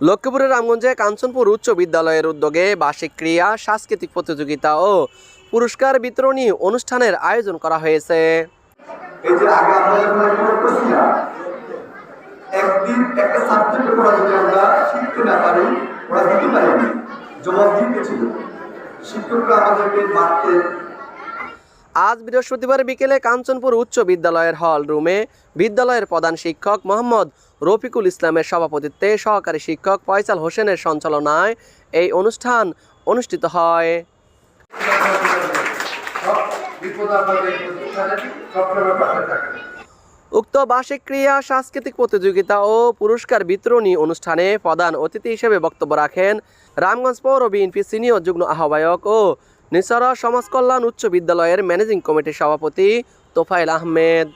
লক্ষ্মীপুরের রামগঞ্জে কাঞ্চনপুর উচ্চ বিদ্যালয়ের উদ্যোগে বার্ষিক ক্রীড়া, সাংস্কৃতিক প্রতিযোগিতা ও পুরস্কার বিতরণী অনুষ্ঠানের আয়োজন করা হয়েছে। শিক্ষকরা আমাদেরকে মারতে আজ বৃহস্পতিবার বিকেলে কাঞ্চনপুর উচ্চ বিদ্যালয়ের হল রুমে বিদ্যালয়ের প্রধান শিক্ষক মোহাম্মদ রফিকুল ইসলামের সভাপতিত্বে সহকারী শিক্ষক ফয়সাল হোসেনের সঞ্চালনায় এই অনুষ্ঠান অনুষ্ঠিত হয়। উক্ত বার্ষিক ক্রিয়া সাংস্কৃতিক প্রতিযোগিতা ও পুরস্কার বিতরণী অনুষ্ঠানে প্রধান অতিথি হিসেবে বক্তব্য রাখেন রামগঞ্জ পৌর বিএনপি সিনিয়র যুগ্ম আহ্বায়ক ও নিসরা সমাজ কল্যাণ উচ্চ বিদ্যালয়ের ম্যানেজিং কমিটির সভাপতি তোফাইল আহমেদ।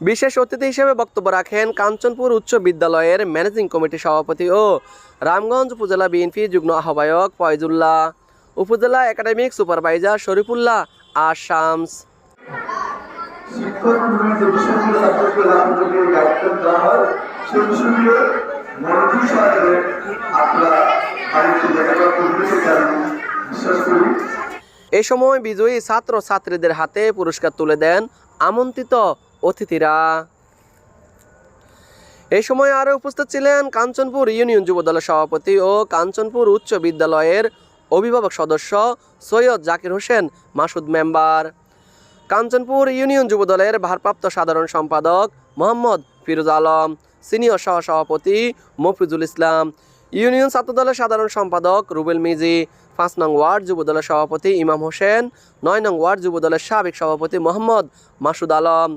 বিশেষ অতিথি হিসেবে বক্তব্য রাখেন কাঞ্চনপুর উচ্চ বিদ্যালয়ের ম্যানেজিং কমিটির সভাপতি ও রামগঞ্জ উপজেলা বিএনপি যুগ্ম আহ্বায়ক ফয়জুল্লাহ উপজেলা একাডেমিক সুপারভাইজার শরীফুল্লাহ আর শামস এ সময় বিজয়ী ছাত্র ছাত্রীদের হাতে পুরস্কার তুলে দেন আমন্ত্রিত অতিথিরা। এই সময় আরও উপস্থিত ছিলেন কাঞ্চনপুর ইউনিয়ন যুবদলের সভাপতি ও কাঞ্চনপুর উচ্চ বিদ্যালয়ের অভিভাবক সদস্য সৈয়দ জাকির হোসেন মাসুদ মেম্বার। কাঞ্চনপুর ইউনিয়ন যুবদলের ভারপ্রাপ্ত সাধারণ সম্পাদক মোহাম্মদ ফিরোজ আলম, সিনিয়র সহসভাপতি মফিজুল ইসলাম, ইউনিয়ন ছাত্রদলের সাধারণ সম্পাদক রুবেল মিজি, পাঁচ নং ওয়ার্ড যুবদলের সভাপতি ইমাম হোসেন, নয় নং ওয়ার্ড যুবদলের সাবেক সভাপতি মোহাম্মদ মাসুদ আলম,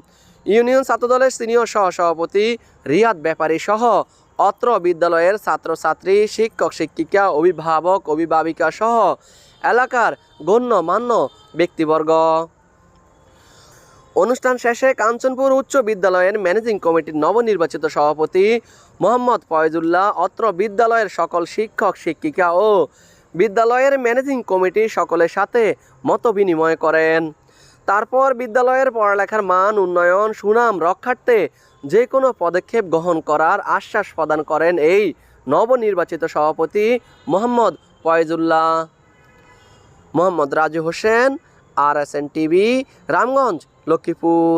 ইউনিয়ন ছাত্রদলের সিনিয়র সহসভাপতি রিয়াদ ব্যাপারী সহ অত্র বিদ্যালয়ের ছাত্রছাত্রী, শিক্ষক, শিক্ষিকা, অভিভাবক, অভিভাবিকা সহ এলাকার গণ্যমান্য ব্যক্তিবর্গ। অনুষ্ঠান শেষে কাঞ্চনপুর উচ্চ বিদ্যালয়ের ম্যানেজিং কমিটির নবনির্বাচিত সভাপতি মোহাম্মদ ফয়জুল্লাহ অত্র বিদ্যালয়ের সকল শিক্ষক, শিক্ষিকা ও বিদ্যালয়ের ম্যানেজিং কমিটি সকলের সাথে মত বিনিময় করেন। তারপর বিদ্যালয়ের পড়ালেখার মান, উন্নয়ন, সুনাম রক্ষার্থে যে কোনো পদক্ষেপ গ্রহণ করার আশ্বাস প্রদান করেন এই নবনির্বাচিত সভাপতি Mohammad Foyzullah. Mohammad Raju Hossain R S N TV Ramganj Lakshmipur